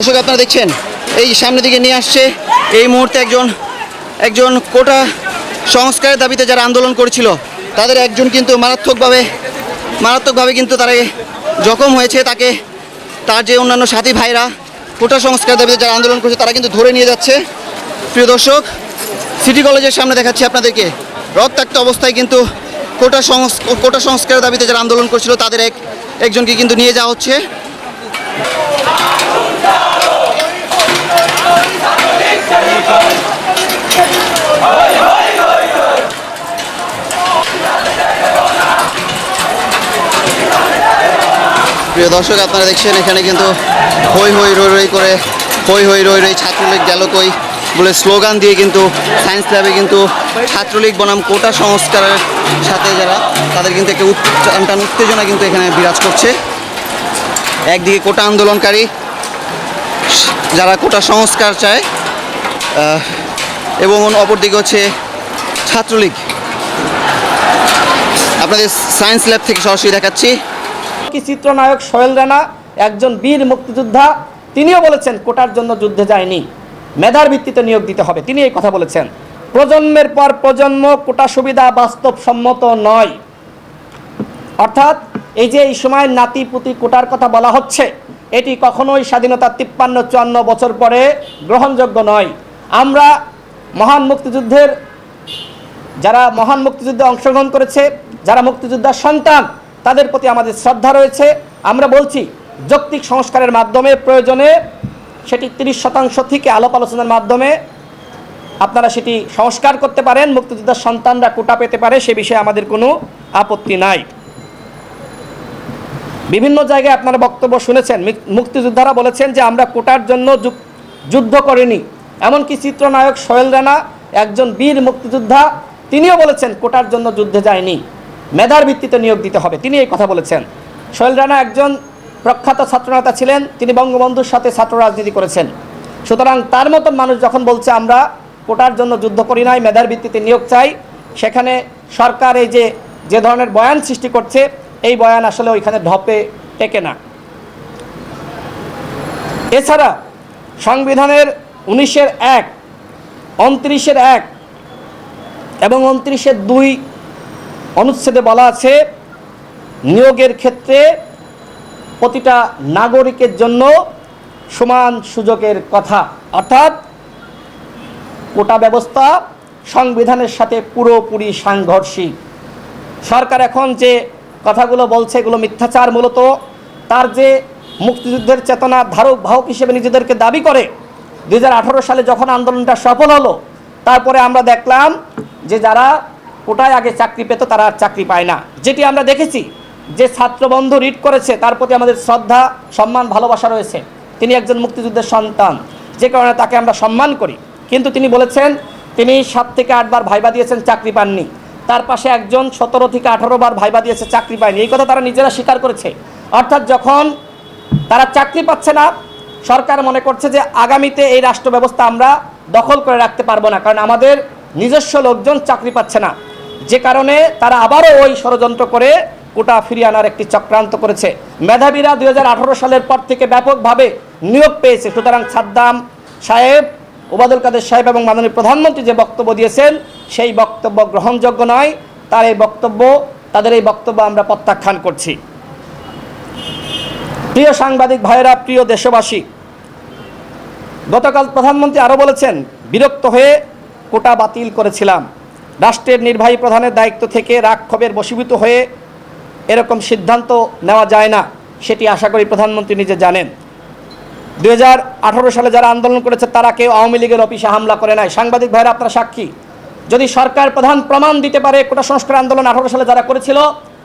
দর্শক, আপনারা দেখছেন, এই সামনের দিকে নিয়ে আসছে, এই মুহূর্তে একজন একজন কোটা সংস্কারের দাবিতে যারা আন্দোলন করেছিল, তাদের একজন কিন্তু মারাত্মকভাবে মারাত্মকভাবে কিন্তু তারা জখম হয়েছে। তাকে, তার যে অন্যান্য সাথী ভাইরা কোটা সংস্কারের দাবিতে যারা আন্দোলন করছে, তারা কিন্তু ধরে নিয়ে যাচ্ছে। প্রিয় দর্শক, সিটি কলেজের সামনে দেখাচ্ছি আপনাদেরকে, রক্তাক্ত অবস্থায় কিন্তু কোটা সংস, কোটা সংস্কারের দাবিতে যারা আন্দোলন করছিল, তাদের এক, একজনকে কিন্তু নিয়ে যাওয়া হচ্ছে। প্রিয় দর্শক, আপনারা দেখছেন, এখানে কিন্তু হই হই রই রই করে, হই হই রই রই ছাত্রলীগ গেল কই বলে স্লোগান দিয়ে কিন্তু সায়েন্স ল্যাবে কিন্তু ছাত্রলীগ বনাম কোটা সংস্কারের সাথে যারা, তাদের কিন্তু একটা টান উত্তেজনা কিন্তু এখানে বিরাজ করছে। একদিকে কোটা আন্দোলনকারী, যারা কোটা সংস্কার চায় এবং অপরদিকে হচ্ছে ছাত্রলীগ। আপনাদের সায়েন্স ল্যাব থেকে সরাসরি দেখাচ্ছি। কি চিত্রনায়ক সোহেল রানা, একজন বীর মুক্তিযোদ্ধা, তিনিও বলেছেন কোটার জন্য যুদ্ধে যায়নি। মেধার ভিত্তিতে নিয়োগ দিতে হবে, তিনি এই কথা বলেছেন। প্রজন্মের পর প্রজন্ম কোটা সুবিধা বাস্তবসম্মত নয়। অর্থাৎ এই যে এই সময় নাতি পুতি কোটার কথা বলা হচ্ছে, এটি কখনোই স্বাধীনতা তিপ্পান্ন চুয়ান্ন বছর পরে গ্রহণযোগ্য নয়। আমরা মহান মুক্তিযুদ্ধের, যারা মহান মুক্তিযুদ্ধে অংশগ্রহণ করেছে, যারা মুক্তিযোদ্ধার সন্তান, তাদের প্রতি আমাদের শ্রদ্ধা রয়েছে। আমরা বলছি, যৌক্তিক সংস্কারের মাধ্যমে, প্রয়োজনে সেটি তিরিশ শতাংশ থেকে আলাপ আলোচনার মাধ্যমে আপনারা সেটি সংস্কার করতে পারেন, মুক্তিযোদ্ধার সন্তানরা কোটা পেতে পারে, সে বিষয়ে আমাদের কোনো আপত্তি নাই। বিভিন্ন জায়গায় আপনারা বক্তব্য শুনেছেন মুক্তিযোদ্ধারা বলেছেন যে আমরা কোটার জন্য যুদ্ধ করিনি। এমনকি চিত্রনায়ক সোহেল রানা, একজন বীর মুক্তিযোদ্ধা, তিনিও বলেছেন কোটার জন্য যুদ্ধে যায়নি। মেধার ভিত্তিতে নিয়োগ দিতে হবে। তিনি এই কথা বলেছেন। সোহেল রানা একজন প্রখ্যাত ছাত্রনেতা ছিলেন। তিনি বঙ্গবন্ধুর সাথে ছাত্র রাজনীতি করেছেন। সুতরাং তার মতন মানুষ যখন বলছে, আমরা কোটার জন্য যুদ্ধ করি নাই, মেধার ভিত্তিতে নিয়োগ চাই, সেখানে সরকার এই যে যে ধরনের বয়ান সৃষ্টি করছে, এই বয়ান আসলে ওইখানে ঢপে টেকে না। এছাড়া সংবিধানের উনিশের এক উনত্রিশের এক এবং উনত্রিশের দুই অনুচ্ছেদে বলা আছে, নিয়োগের ক্ষেত্রে প্রতিটা নাগরিকের জন্য সমান সুযোগের কথা। অর্থাৎ কোটা ব্যবস্থা সংবিধানের সাথে পুরোপুরি সাংঘর্ষিক। সরকার এখন যে কথাগুলো বলছে, এগুলো মিথ্যাচার মূলত, তার যে মুক্তিযুদ্ধের চেতনা ধারক বাহক হিসেবে নিজেদেরকে দাবি করে দুই হাজার আঠারো সালে যখন আন্দোলনটা সফল হলো, তারপরে আমরা দেখলাম যে যারা কোটায় আগে চাকরি পেত, তারা আর চাকরি পায় না। যেটি আমরা দেখেছি যে ছাত্রবন্ধু রিট করেছে, তার প্রতি আমাদের শ্রদ্ধা, সম্মান, ভালোবাসা রয়েছে। তিনি একজন মুক্তিযুদ্ধের সন্তান, যে কারণে তাকে আমরা সম্মান করি। কিন্তু তিনি বলেছেন, তিনি সাত থেকে আটবার ভাইবা দিয়েছেন, চাকরি পাননি। তার পাশে একজন সতেরো থেকে আঠারো বার ভাইবা দিয়েছে, চাকরি পায়নি। এই কথা তারা নিজেরা স্বীকার করেছে। অর্থাৎ যখন তারা চাকরি পাচ্ছে না সরকার মনে করছে যে আগামীতে এই রাষ্ট্র ব্যবস্থা আমরা দখল করে রাখতে পারব না, কারণ আমাদের নিজস্ব লোকজন চাকরি পাচ্ছে না। যে কারণে তারা আবারও ওই ষড়যন্ত্র করে কোটা ফিরিয়ে আনার একটি চক্রান্ত করেছে। মেধাবীরা দুই হাজার আঠারো সালের পর থেকে ব্যাপকভাবে নিয়োগ পেয়েছে। সুতরাং সাদ্দাম সাহেব ওবাদুল কাদের সাহেব এবং মাননীয় প্রধানমন্ত্রী যে বক্তব্য দিয়েছেন, সেই বক্তব্য গ্রহণযোগ্য নয়। তার এই বক্তব্য, তাদের এই বক্তব্য আমরা প্রত্যাখ্যান করছি। প্রিয় সাংবাদিক ভাইয়েরা, প্রিয় দেশবাসী, গতকাল প্রধানমন্ত্রী আরও বলেছেন, বিরক্ত হয়ে কোটা বাতিল করেছিলাম। রাষ্ট্রের নির্বাহী প্রধানের দায়িত্ব থেকে রাক্ষবের বশীভূত হয়ে এরকম সিদ্ধান্ত নেওয়া যায় না, সেটি আশা করি প্রধানমন্ত্রী নিজে জানেন। দু হাজার আঠারো সালে যারা আন্দোলন করেছে, তারা কেউ আওয়ামী লীগের অফিসে হামলা করে নাই। সাংবাদিক ভাইরা আপনারা সাক্ষী? যদি সরকার প্রধান প্রমাণ দিতে পারে, কোটা সংস্কার আন্দোলন আঠারো সালে যারা করেছিল,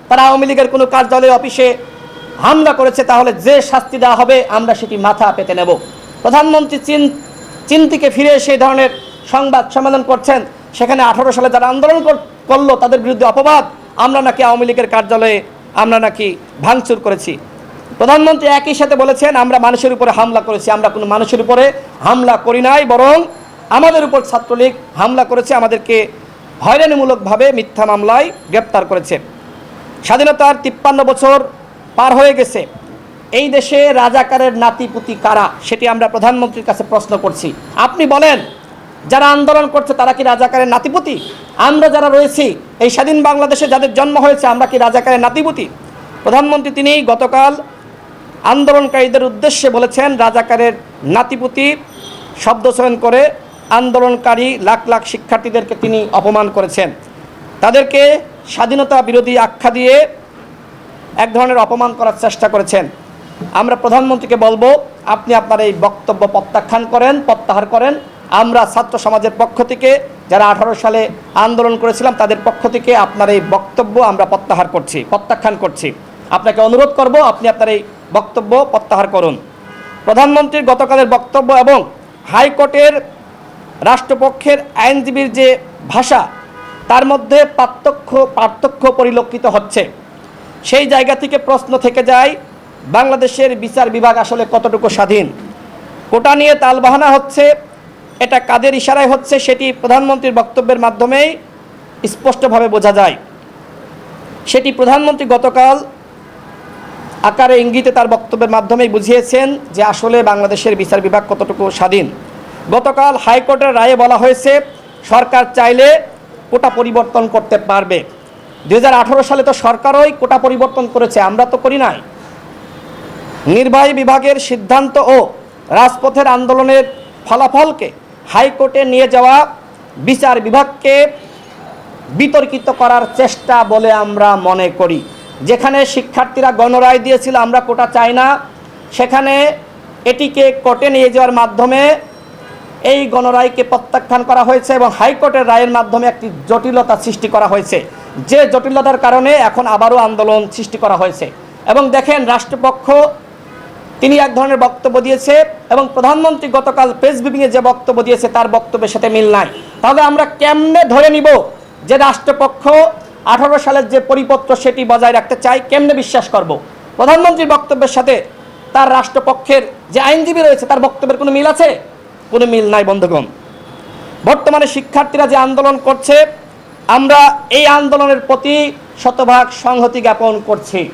তারা আওয়ামী লীগের কোনো কার্যালয়ে অফিসে হামলা করেছে, তাহলে যে শাস্তি দেওয়া হবে, আমরা সেটি মাথা পেতে নেব। প্রধানমন্ত্রী চীন চীন থেকে ফিরে সেই ধরনের সংবাদ সম্মেলন করছেন। সেখানে আঠারো সালে যারা আন্দোলন কর- করল, তাদের বিরুদ্ধে অপবাদ। আমরা নাকি আওয়ামী লীগের কার্যালয়ে, আমরা নাকি ভাঙচুর করেছি। প্রধানমন্ত্রী একই সাথে বলেছেন, আমরা মানুষের উপরে হামলা করেছি, আমরা কোনো মানুষের উপরে হামলা করি নাই, বরং আমাদের উপর ছাত্রলীগ হামলা করেছে, আমাদেরকে হয়রানিমূলকভাবে মিথ্যা মামলায় গ্রেপ্তার করেছে। স্বাধীনতার তিপ্পান্ন বছর পার হয়ে গেছে। এই দেশে রাজাকারের নাতিপুতি কারা, সেটি আমরা প্রধানমন্ত্রীর কাছে প্রশ্ন করছি। আপনি বলেন, যারা আন্দোলন করছে তারা কি রাজাকারের নাতিপুতি? আমরা যারা রয়েছি, এই স্বাধীন বাংলাদেশে যাদের জন্ম হয়েছে, আমরা কি রাজাকারের নাতিপুতি? প্রধানমন্ত্রী তিনি গতকাল আন্দোলনকারীদের উদ্দেশ্যে বলেছেন, রাজাকারের নাতিপুতি শব্দ চয়ন করে আন্দোলনকারী লাখ লাখ শিক্ষার্থীদেরকে তিনি অপমান করেছেন। তাদেরকে স্বাধীনতা বিরোধী আখ্যা দিয়ে এক ধরনের অপমান করার চেষ্টা করেছেন। আমরা প্রধানমন্ত্রীকে বলব, আপনি আপনার এই বক্তব্য প্রত্যাখ্যান করেন, প্রত্যাহার করেন। আমরা ছাত্র সমাজের পক্ষ থেকে, যারা আঠারো সালে আন্দোলন করেছিলাম, তাদের পক্ষ থেকে আপনার এই বক্তব্য আমরা প্রত্যাহার করছি, প্রত্যাখ্যান করছি। আপনাকে অনুরোধ করব, আপনি আপনার এই বক্তব্য প্রত্যাহার করুন। প্রধানমন্ত্রীর গতকালের বক্তব্য এবং হাইকোর্টের রাষ্ট্রপক্ষের আইনজীবীর যে ভাষা, তার মধ্যে পার্থক্য পার্থক্য পরিলক্ষিত হচ্ছে। সেই জায়গা থেকে প্রশ্ন থেকে যায়, বাংলাদেশের বিচার বিভাগ আসলে কতটুকু স্বাধীন? কোটা নিয়ে তালবাহানা হচ্ছে, এটা কাদের ইশারায় হচ্ছে সেটি প্রধানমন্ত্রীর বক্তব্যের মাধ্যমেই স্পষ্টভাবে বোঝা যায়। সেটি প্রধানমন্ত্রী গতকাল আকারে ইঙ্গিতে তার বক্তব্যের মাধ্যমেই বুঝিয়েছেন যে আসলে বাংলাদেশের বিচার বিভাগ কতটুকু স্বাধীন। গতকাল হাইকোর্টের রায়ে বলা হয়েছে, সরকার চাইলে কোটা পরিবর্তন করতে পারবে। দুই হাজার আঠারো সালে তো সরকারই কোটা পরিবর্তন করেছে, আমরা তো করি নাই। নির্বাহী বিভাগের সিদ্ধান্ত ও রাজপথের আন্দোলনের ফলাফলকে হাইকোর্টে নিয়ে যাওয়া বিচার বিভাগকে বিতর্কিত করার চেষ্টা বলে আমরা মনে করি। যেখানে শিক্ষার্থীরা গণরায় দিয়েছিল, আমরা কোটা চাই না। সেখানে এটিকে কোর্টে নিয়ে যাওয়ার মাধ্যমে এই গণরায়কে প্রত্যাখ্যান করা হয়েছে এবং হাইকোর্টের রায়ের মাধ্যমে একটি জটিলতা সৃষ্টি করা হয়েছে। যে জটিলতার কারণে এখন আবারও আন্দোলন সৃষ্টি করা হয়েছে। এবং দেখেন, রাষ্ট্রপক্ষ তিনি এক ধরনের বক্তব্য দিয়েছে এবং প্রধানমন্ত্রী গতকাল প্রেস ব্রিফিংয়ে যে বক্তব্য দিয়েছে তার বক্তব্যের সাথে মিল নাই। তাহলে আমরা কেমনে ধরে নিব যে রাষ্ট্রপক্ষ আঠারো সালের যে পরিপত্র সেটি বজায় রাখতে চাই কেমনে বিশ্বাস করব? প্রধানমন্ত্রীর বক্তব্যের সাথে তার রাষ্ট্রপক্ষের যে আইনজীবী রয়েছে তার বক্তব্যের কোনো মিল আছে? কোনো মিল নাই, বন্ধুগণ। বর্তমানে শিক্ষার্থীরা যে আন্দোলন করছে আমরা এই আন্দোলনের প্রতি শতভাগ সংহতি জ্ঞাপন করছি।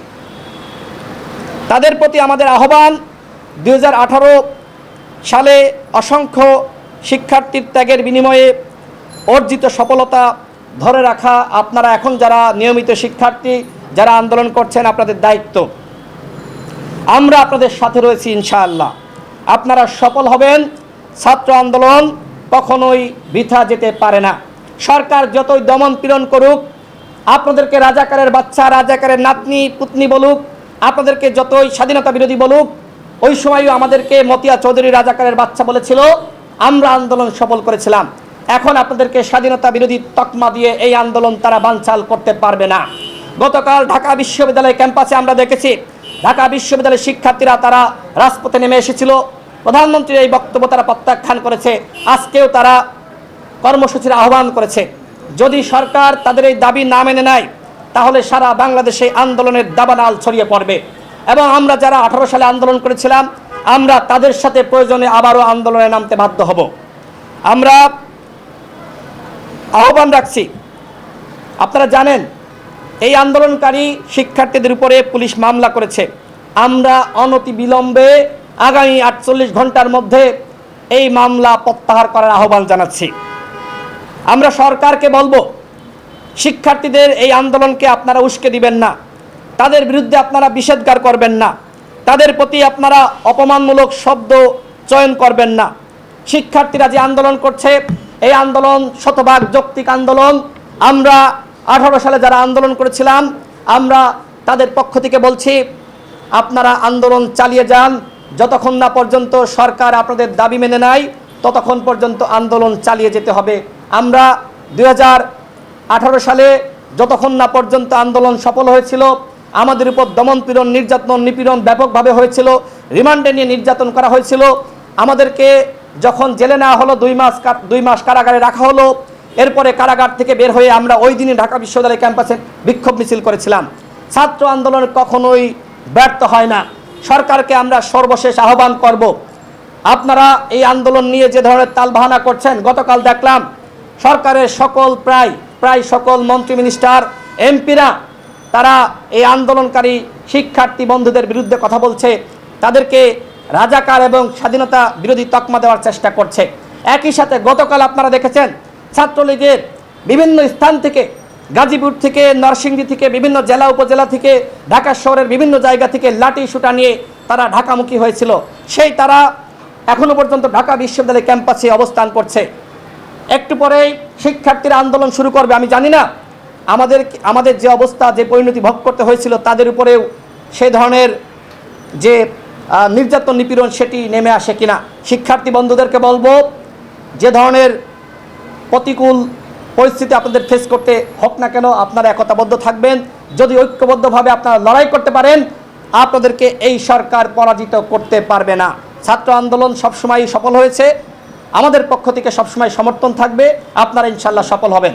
তাদের প্রতি আমাদের আহ্বান দু হাজার আঠারো সালে অসংখ্য শিক্ষার্থীর ত্যাগের বিনিময়ে অর্জিত সফলতা ধরে রাখা আপনারা এখন যারা নিয়মিত শিক্ষার্থী, যারা আন্দোলন করছেন, আপনাদের দায়িত্ব। আমরা আপনাদের সাথে রয়েছি ইনশাআল্লাহ। আপনারা সফল হবেন, ছাত্র আন্দোলন কখনোই বৃথা যেতে পারে না। সরকার যতই দমন পীড়ন করুক, আপনাদেরকে রাজাকারের বাচ্চা, রাজাকারের নাতনি, পুতনি বলুক, আপনাদেরকে যতই স্বাধীনতা বিরোধী বলুক, ওই সময়ও আমাদেরকে মতিয়া চৌধুরী রাজাকারের বাচ্চা বলেছিল, আমরা আন্দোলন সফল করেছিলাম। এখন আপনাদেরকে স্বাধীনতা বিরোধী তকমা দিয়ে এই আন্দোলন তারা বানচাল করতে পারবে না। গতকাল ঢাকা বিশ্ববিদ্যালয় ক্যাম্পাসে আমরা দেখেছি, ঢাকা বিশ্ববিদ্যালয়ের শিক্ষার্থীরা তারা রাজপথে নেমে এসেছিল। প্রধানমন্ত্রীর এই বক্তব্য তারা প্রত্যাখ্যান করেছে। আজকেও তারা কর্মসূচির আহ্বান করেছে। যদি সরকার তাদের এই দাবি না মেনে নেয়, তাহলে সারা বাংলাদেশে আন্দোলনের দাবানাল ছড়িয়ে পড়বে। এবং আমরা যারা আঠারো সালে আন্দোলন করেছিলাম, আমরা তাদের সাথে প্রয়োজনে আবারও আন্দোলনে নামতে বাধ্য হব। আমরা আহ্বান রাখছি, আপনারা জানেন, এই আন্দোলনকারী শিক্ষার্থীদের উপরে পুলিশ মামলা করেছে। আমরা অনতি বিলম্বে আগামী আটচল্লিশ ঘণ্টার মধ্যে এই মামলা প্রত্যাহার করার আহ্বান জানাচ্ছি। আমরা সরকারকে বলব, শিক্ষার্থীদের এই আন্দোলনকে আপনারা উস্কে দিবেন না। তাদের বিরুদ্ধে আপনারা নিষেধগার করবেন না। তাদের প্রতি আপনারা অপমানমূলক শব্দ চয়ন করবেন না। শিক্ষার্থীরা যে আন্দোলন করছে, এই আন্দোলন শতভাগ যৌক্তিক আন্দোলন। আমরা আঠারো সালে যারা আন্দোলন করেছিলাম, আমরা তাদের পক্ষ থেকে বলছি, আপনারা আন্দোলন চালিয়ে যান। যতক্ষণ না পর্যন্ত সরকার আপনাদের দাবি মেনে নেয়, ততক্ষণ পর্যন্ত আন্দোলন চালিয়ে যেতে হবে। আমরা আঠারো সালে যতক্ষণ না পর্যন্ত আন্দোলন সফল হয়েছিল, আমাদের উপর দমন পীড়ন নির্যাতন, নিপীড়ন ব্যাপকভাবে হয়েছিল, রিমান্ডে নিয়ে নির্যাতন করা হয়েছিল। আমাদেরকে যখন জেলে নেওয়া হলো, দুই মাস দুই মাস কারাগারে রাখা হলো। এরপরে কারাগার থেকে বের হয়ে আমরা ওই দিনই ঢাকা বিশ্ববিদ্যালয় ক্যাম্পাসে বিক্ষোভ মিছিল করেছিলাম। ছাত্র আন্দোলন কখনোই ব্যর্থ হয় না। সরকারকে আমরা সর্বশেষ আহ্বান করব। আপনারা এই আন্দোলন নিয়ে যে ধরনের তালবাহানা করছেন, গতকাল দেখলাম সরকারের সকল প্রায় প্রায় সকল মন্ত্রী মিনিস্টার এমপিরা তারা এই আন্দোলনকারী শিক্ষার্থী বন্ধুদের বিরুদ্ধে কথা বলছে। তাদেরকে রাজাকার এবং স্বাধীনতা বিরোধী তকমা দেওয়ার চেষ্টা করছে। একই সাথে গতকাল আপনারা দেখেছেন, ছাত্রলীগের বিভিন্ন স্থান থেকে, গাজীপুর থেকে, নরসিংদী থেকে, বিভিন্ন জেলা উপজেলা থেকে, ঢাকা শহরের বিভিন্ন জায়গা থেকে লাঠি সুটা নিয়ে তারা ঢাকামুখী হয়েছিল। সেই তারা এখনও পর্যন্ত ঢাকা বিশ্ববিদ্যালয় ক্যাম্পাসে অবস্থান করছে। একটু পরেই শিক্ষার্থীরা আন্দোলন শুরু করবে। আমি জানি না আমাদের আমাদের যে অবস্থা, যে পরিণতি ভোগ করতে হয়েছিল, তাদের উপরেও সেই ধরনের যে নির্যাতন নিপীড়ন সেটি নেমে আসে কিনা। শিক্ষার্থী বন্ধুদেরকে বলব, যে ধরনের প্রতিকূল পরিস্থিতি আপনাদের ফেস করতে হোক না কেন, আপনারা একতাবদ্ধ থাকবেন। যদি ঐক্যবদ্ধভাবে আপনারা লড়াই করতে পারেন, আপনাদেরকে এই সরকার পরাজিত করতে পারবে না। ছাত্র আন্দোলন সবসময় সফল হয়েছে। আমাদের পক্ষ থেকে সবসময় সমর্থন থাকবে। আপনারা ইনশাল্লাহ সফল হবেন।